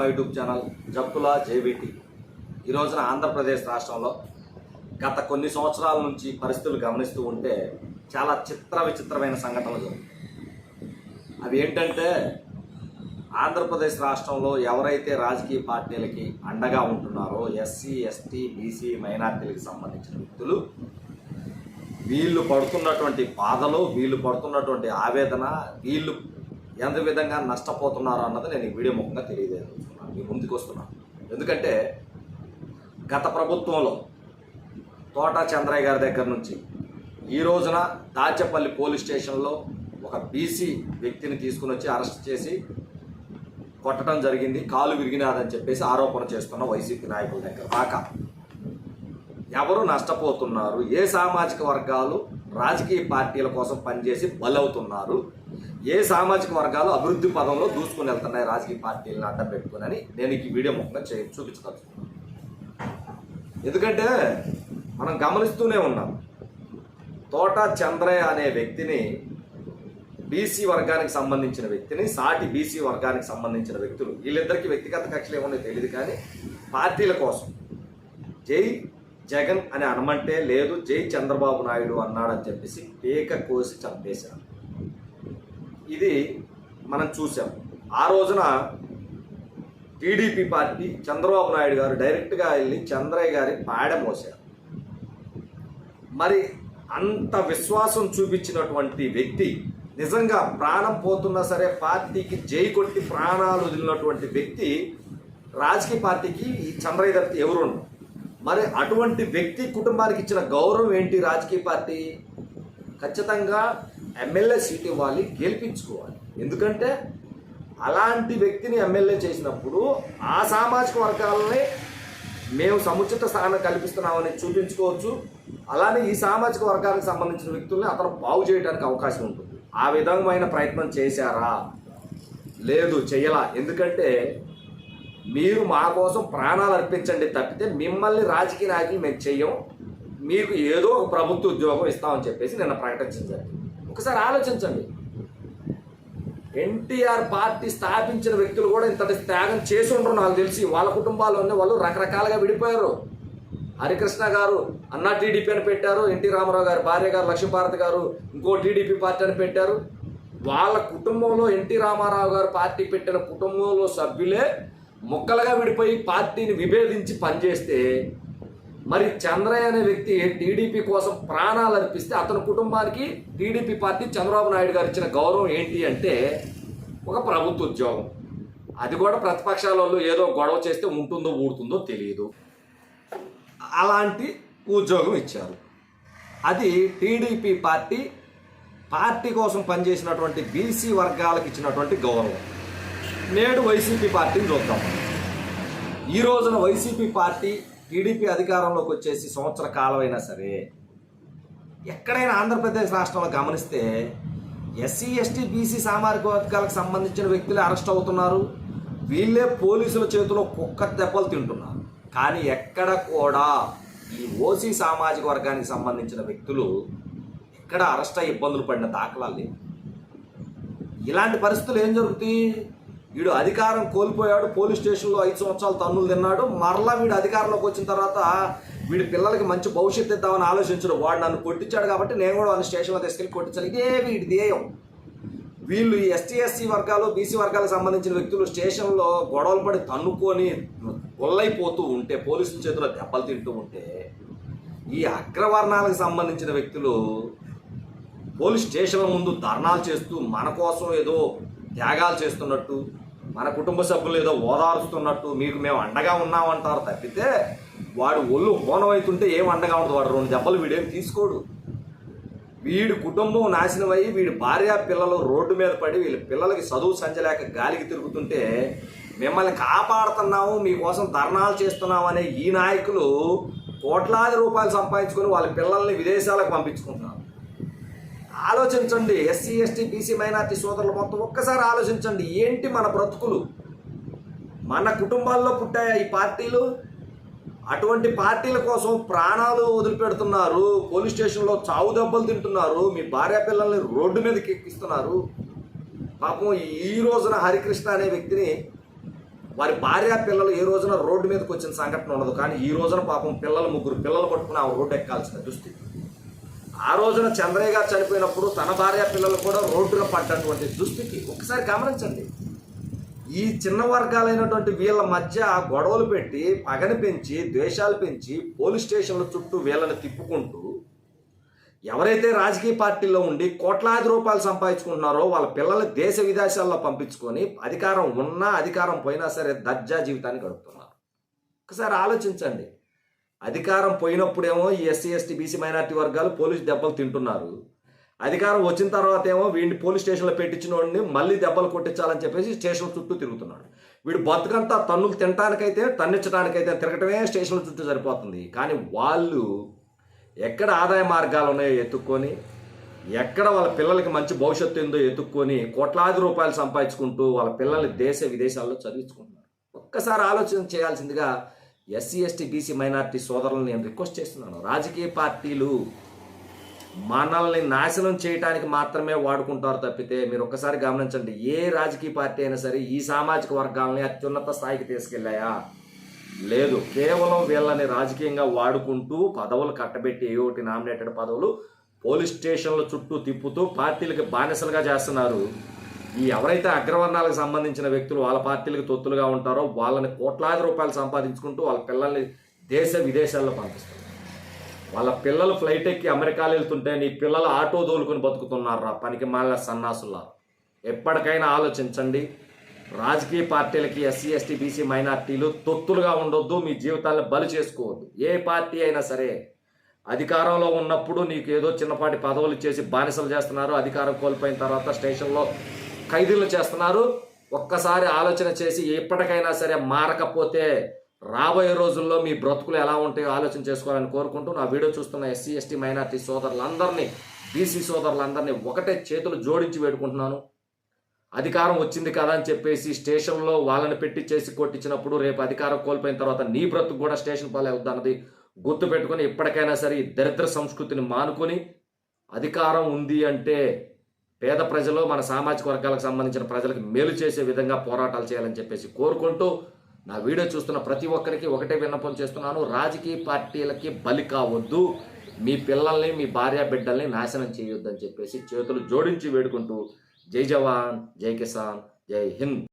మా YouTube channel జప్పుల JBT ఈ రోజున ఆంధ్రప్రదేశ్ రాష్ట్రంలో గత కొన్ని సంవత్సరాల నుంచి పరిస్థితులు గమనిస్తూ ఉంటే చాలా చిత్ర విచిత్రమైన సంఘటనలు జరుగుతాయి అవి ఏంటంటే ఆంధ్రప్రదేశ్ రాష్ట్రంలో ఎవరైతే రాజకీయ పార్టీలకి అండగా ఉంటున్నారో ఎస్సీ ఎస్టీ బీసీ మైనార్టీలకు సంబంధించిన వ్యక్తులు వీళ్ళు పడుతున్నటువంటి బాధలు వీళ్ళు పడుతున్నటువంటి ఆవేదన వీళ్ళు ఎంత విధంగా నష్టపోతున్నారు అన్నది నేను ఈ వీడియో ముఖంగా తెలియజేస్తున్నాను ముందుకొస్తున్నాం. ఎందుకంటే గత ప్రభుత్వంలో తోట చంద్రయ్య గారి దగ్గర నుంచి ఈ రోజున దాచపల్లి పోలీస్ స్టేషన్లో ఒక బీసీ వ్యక్తిని తీసుకుని వచ్చి అరెస్ట్ చేసి కొట్టడం జరిగింది. కాలు విరిగినాదని చెప్పేసి ఆరోపణ చేస్తున్న వైసీపీ నాయకుల దగ్గర దాకా. ఎవరు నష్టపోతున్నారు? ఏ సామాజిక వర్గాలు రాజకీయ పార్టీల కోసం పనిచేసి బలవుతున్నారు? ఏ సామాజిక వర్గాలు అభివృద్ధి పదంలో దూసుకుని వెళ్తున్నాయి రాజకీయ పార్టీలను అడ్డం పెట్టుకుని నేను ఈ వీడియో ముఖంగా చే చూపించదలుచుకున్నాను. ఎందుకంటే మనం గమనిస్తూనే ఉన్నాం. తోట చంద్రయ్య అనే వ్యక్తిని బీసీ వర్గానికి సంబంధించిన వ్యక్తిని సాటి బీసీ వర్గానికి సంబంధించిన వ్యక్తులు వీళ్ళిద్దరికి వ్యక్తిగత కక్షలు ఏమన్నా తెలియదు కానీ పార్టీల కోసం జై జగన్ అని అనమంటే లేదు జై చంద్రబాబు నాయుడు అన్నాడని చెప్పేసి పీక కోసి చంపేశారు. ఇది మనం చూసాం. ఆ రోజున టీడీపీ పార్టీ చంద్రబాబు నాయుడు గారు డైరెక్ట్గా వెళ్ళి చంద్రయ్య గారి పాడ మోశారు. మరి అంత విశ్వాసం చూపించినటువంటి వ్యక్తి నిజంగా ప్రాణం పోతున్నా సరే పార్టీకి జై కొట్టి ప్రాణాలు వదిలినటువంటి వ్యక్తి రాజకీయ పార్టీకి ఈ చంద్రయ్య గారికి ఎవరు ఉండరు. మరి అటువంటి వ్యక్తి కుటుంబానికి ఇచ్చిన గౌరవం ఏంటి రాజకీయ పార్టీ? ఖచ్చితంగా ఎమ్మెల్యే సీట్ ఇవ్వాలి గెలిపించుకోవాలి. ఎందుకంటే అలాంటి వ్యక్తిని ఎమ్మెల్యే చేసినప్పుడు ఆ సామాజిక వర్గాలని మేము సముచిత స్థానం కల్పిస్తున్నామని చూపించుకోవచ్చు. అలానే ఈ సామాజిక వర్గానికి సంబంధించిన వ్యక్తుల్ని అతను బాగు చేయడానికి అవకాశం ఉంటుంది. ఆ విధమైన ప్రయత్నం చేశారా? లేదు చెయ్యలా ఎందుకంటే మీరు మా కోసం ప్రాణాలు అర్పించండి తప్పితే మిమ్మల్ని రాజకీయ నాయకులు మేము చెయ్యం. మీకు ఏదో ఒక ప్రభుత్వ ఉద్యోగం ఇస్తామని చెప్పేసి నిన్న ప్రకటించారు ఒకసారి ఆలోచించండి. ఎన్టీఆర్ పార్టీ స్థాపించిన వ్యక్తులు కూడా ఇంతటి త్యాగం చేసి ఉండరు నాకు తెలిసి. వాళ్ళ కుటుంబాల్లోనే వాళ్ళు రకరకాలుగా విడిపోయారు. హరికృష్ణ గారు అన్నా టీడీపీ అని పెట్టారు ఎన్టీ రామారావు గారి భార్య గారు లక్ష్మీభారతి గారు ఇంకో టీడీపీ పార్టీ అని పెట్టారు. వాళ్ళ కుటుంబంలో ఎన్టీ రామారావు గారు పార్టీ పెట్టిన కుటుంబంలో సభ్యులే ముక్కలుగా విడిపోయి పార్టీని విభేదించి పనిచేస్తే మరి చంద్రయ్య అనే వ్యక్తి టీడీపీ కోసం ప్రాణాలు అర్పిస్తే అతని కుటుంబానికి టీడీపీ పార్టీ చంద్రబాబు నాయుడు గారు ఇచ్చిన గౌరవం ఏంటి అంటే ఒక ప్రభుత్వ ఉద్యోగం. అది కూడా ప్రతిపక్షాల వాళ్ళు ఏదో గొడవ చేస్తే ఉంటుందో ఊడుతుందో తెలియదు. అలాంటి ఉద్యోగం ఇచ్చారు. అది టీడీపీ పార్టీ పార్టీ కోసం పనిచేసినటువంటి బీసీ వర్గాలకు ఇచ్చినటువంటి గౌరవం. నేడు వైసీపీ పార్టీని చూద్దాం. ఈ రోజున వైసీపీ పార్టీ టీడీపీ అధికారంలోకి వచ్చేసి సంవత్సర కాలమైనా సరే ఎక్కడైనా ఆంధ్రప్రదేశ్ రాష్ట్రంలో గమనిస్తే ఎస్సీ ఎస్టీ బీసీ సామాజిక వర్గాలకు సంబంధించిన వ్యక్తులే అరెస్ట్ అవుతున్నారు. వీళ్ళే పోలీసుల చేతిలో కుక్క దెబ్బలు తింటున్నారు. కానీ ఎక్కడ కూడా ఈ ఓసీ సామాజిక వర్గానికి సంబంధించిన వ్యక్తులు ఎక్కడ అరెస్ట్ అయ్యి ఇబ్బందులు పడిన దాఖలాలు లేవు. ఇలాంటి పరిస్థితులు ఏం జరుగుతాయి? వీడు అధికారం కోల్పోయాడు పోలీస్ స్టేషన్లో ఐదు సంవత్సరాలు తన్నులు తిన్నాడు. మరలా వీడు అధికారంలోకి వచ్చిన తర్వాత వీడి పిల్లలకి మంచి భవిష్యత్తు ఇద్దామని ఆలోచించడు. వాడు నన్ను కొట్టించాడు కాబట్టి నేను కూడా వాళ్ళని స్టేషన్లో తీసుకెళ్ళి కొట్టించాలి. ఇదే వీడి ధ్యేయం. వీళ్ళు ఈ ఎస్టీ ఎస్సీ వర్గాలు బీసీ వర్గాలకు సంబంధించిన వ్యక్తులు స్టేషన్లో గొడవలు పడి తన్నుకొని గొల్లైపోతూ ఉంటే పోలీసుల చేతిలో దెబ్బలు తింటూ ఉంటే ఈ అగ్రవర్ణాలకు సంబంధించిన వ్యక్తులు పోలీస్ స్టేషన్ల ముందు ధర్నాలు చేస్తూ మన కోసం ఏదో త్యాగాలు చేస్తున్నట్టు మన కుటుంబ సభ్యులు ఏదో ఓదారుస్తున్నట్టు మీకు మేము అండగా ఉన్నామంటారు తప్పితే వాడు ఒళ్ళు హోనమవుతుంటే ఏం అండగా ఉండదు. వాడు రెండు దెబ్బలు వీడేం తీసుకోడు. వీడి కుటుంబం నాశనం అయ్యి వీడి భార్య పిల్లలు రోడ్డు మీద పడి వీళ్ళ పిల్లలకి చదువు సంచలేక గాలికి తిరుగుతుంటే మిమ్మల్ని కాపాడుతున్నాము మీకోసం ధర్నాలు చేస్తున్నాము అనే ఈ నాయకులు కోట్లాది రూపాయలు సంపాదించుకొని వాళ్ళ పిల్లల్ని విదేశాలకు పంపించుకుంటున్నారు. ఆలోచించండి. ఎస్సీ ఎస్టీ బీసీ మైనార్టీ సోదరులు మొత్తం ఒక్కసారి ఆలోచించండి. ఏంటి మన బ్రతుకులు? మన కుటుంబాల్లో పుట్టాయా ఈ పార్టీలు? అటువంటి పార్టీల కోసం ప్రాణాలు వదిలిపెడుతున్నారు. పోలీస్ స్టేషన్లో చావు దెబ్బలు తింటున్నారు. మీ భార్య పిల్లల్ని రోడ్డు మీదకి ఎక్కిస్తున్నారు. పాపం ఈ రోజున హరికృష్ణ అనే వ్యక్తిని వారి భార్య పిల్లలు ఏ రోజున రోడ్డు మీదకి వచ్చిన సంఘటన ఉండదు. కానీ ఈ రోజున పాపం పిల్లలు ముగ్గురు పిల్లలు పట్టుకుని ఆ రోడ్డు ఎక్కాల్సిన దుస్థితి. ఆ రోజున చంద్రయ్య గారు చనిపోయినప్పుడు తన భార్య పిల్లలు కూడా రోడ్డున పడ్డటువంటి దుస్థితి. ఒకసారి గమనించండి. ఈ చిన్న వర్గాలైనటువంటి వీళ్ళ మధ్య గొడవలు పెట్టి పగని పెంచి ద్వేషాలు పెంచి పోలీస్ స్టేషన్ల చుట్టూ వీళ్ళని తిప్పుకుంటూ ఎవరైతే రాజకీయ పార్టీల్లో ఉండి కోట్లాది రూపాయలు సంపాదించుకుంటున్నారో వాళ్ళ పిల్లల్ని దేశ విదేశాల్లో పంపించుకొని అధికారం ఉన్నా అధికారం పోయినా సరే దర్జా జీవితాన్ని గడుపుతున్నారు. ఒకసారి ఆలోచించండి. అధికారం పోయినప్పుడేమో ఈ ఎస్సీ ఎస్టీ బీసీ మైనార్టీ వర్గాలు పోలీస్ దెబ్బలు తింటున్నారు. అధికారం వచ్చిన తర్వాత ఏమో వీడిని పోలీస్ స్టేషన్లో పెట్టించిన వాడిని మళ్ళీ దెబ్బలు కొట్టించాలని చెప్పేసి స్టేషన్ చుట్టూ తిరుగుతున్నాడు. వీడు బతుకంతా తన్నులు తినటానికైతే తన్నించడానికైతే తిరగటమే స్టేషన్ల చుట్టూ సరిపోతుంది. కానీ వాళ్ళు ఎక్కడ ఆదాయ మార్గాలు ఉన్నాయో ఎత్తుక్కొని ఎక్కడ వాళ్ళ పిల్లలకి మంచి భవిష్యత్తు ఉందో ఎత్తుక్కొని కోట్లాది రూపాయలు సంపాదించుకుంటూ వాళ్ళ పిల్లల్ని దేశ విదేశాల్లో చదివించుకుంటున్నారు. ఒక్కసారి ఆలోచన చేయాల్సిందిగా ఎస్సీ ఎస్టీ బీసీ మైనార్టీ సోదరులను నేను రిక్వెస్ట్ చేస్తున్నాను. రాజకీయ పార్టీలు మనల్ని నాశనం చేయడానికి మాత్రమే వాడుకుంటారు తప్పితే మీరు ఒక్కసారి గమనించండి ఏ రాజకీయ పార్టీ అయినా సరే ఈ సామాజిక వర్గాలని అత్యున్నత స్థాయికి తీసుకెళ్ళాయా? లేదు. కేవలం వీళ్ళని రాజకీయంగా వాడుకుంటూ పదవులు కట్టబెట్టి ఏ ఒకటి నామినేటెడ్ పదవులు పోలీస్ స్టేషన్ల చుట్టూ తిప్పుతూ పార్టీలకు బానిసలుగా చేస్తున్నారు. ఈ ఎవరైతే అగ్రవర్ణాలకు సంబంధించిన వ్యక్తులు వాళ్ళ పార్టీలకు తొత్తులుగా ఉంటారో వాళ్ళని కోట్లాది రూపాయలు సంపాదించుకుంటూ వాళ్ళ పిల్లల్ని దేశ విదేశాల్లో పంపిస్తారు. వాళ్ళ పిల్లలు ఫ్లైట్ ఎక్కి అమెరికాలు వెళ్తుంటే నీ పిల్లలు ఆటో దోలుకొని బతుకుతున్నారా పనికి మాలిన సన్నాసుల్లా. ఎప్పటికైనా ఆలోచించండి రాజకీయ పార్టీలకి ఎస్సీ ఎస్టీ బీసీ మైనార్టీలు తొత్తులుగా ఉండొద్దు మీ జీవితాలను బలి చేసుకోవద్దు. ఏ పార్టీ అయినా సరే అధికారంలో ఉన్నప్పుడు నీకు ఏదో చిన్నపాటి పదవులు చేసి బానిసలు చేస్తున్నారు అధికారం కోల్పోయిన తర్వాత స్టేషన్లో ఖైదీలు చేస్తున్నారు. ఒక్కసారి ఆలోచన చేసి ఎప్పటికైనా సరే మారకపోతే రాబోయే రోజుల్లో మీ బ్రతుకులు ఎలా ఉంటాయో ఆలోచన చేసుకోవాలని కోరుకుంటూ నా వీడియో చూస్తున్న ఎస్సీ ఎస్టీ మైనార్టీ సోదరులందరినీ బీసీ సోదరులందరినీ ఒకటే చేతులు జోడించి వేడుకుంటున్నాను. అధికారం వచ్చింది కదా అని చెప్పేసి స్టేషన్లో వాళ్ళని పెట్టి చేసి కొట్టించినప్పుడు రేపు అధికారం కోల్పోయిన తర్వాత నీ బ్రతుకు కూడా స్టేషన్ పాలే అవుతున్నది గుర్తు పెట్టుకొని ఎప్పటికైనా సరే ఈ దరిద్ర సంస్కృతిని మానుకొని అధికారం ఉంది అంటే పేద ప్రజలు మన సామాజిక వర్గాలకు సంబంధించిన ప్రజలకు మేలు చేసే విధంగా పోరాటాలు చేయాలని చెప్పేసి కోరుకుంటూ నా వీడియో చూస్తున్న ప్రతి ఒక్కరికి ఒకటే విన్నపం చేస్తున్నాను. రాజకీయ పార్టీలకి బలి కావద్దు. మీ పిల్లల్ని మీ భార్య బిడ్డల్ని నాశనం చేయొద్దని చెప్పేసి చేతులు జోడించి వేడుకుంటూ జై జవాన్ జై కిసాన్ జై హింద్.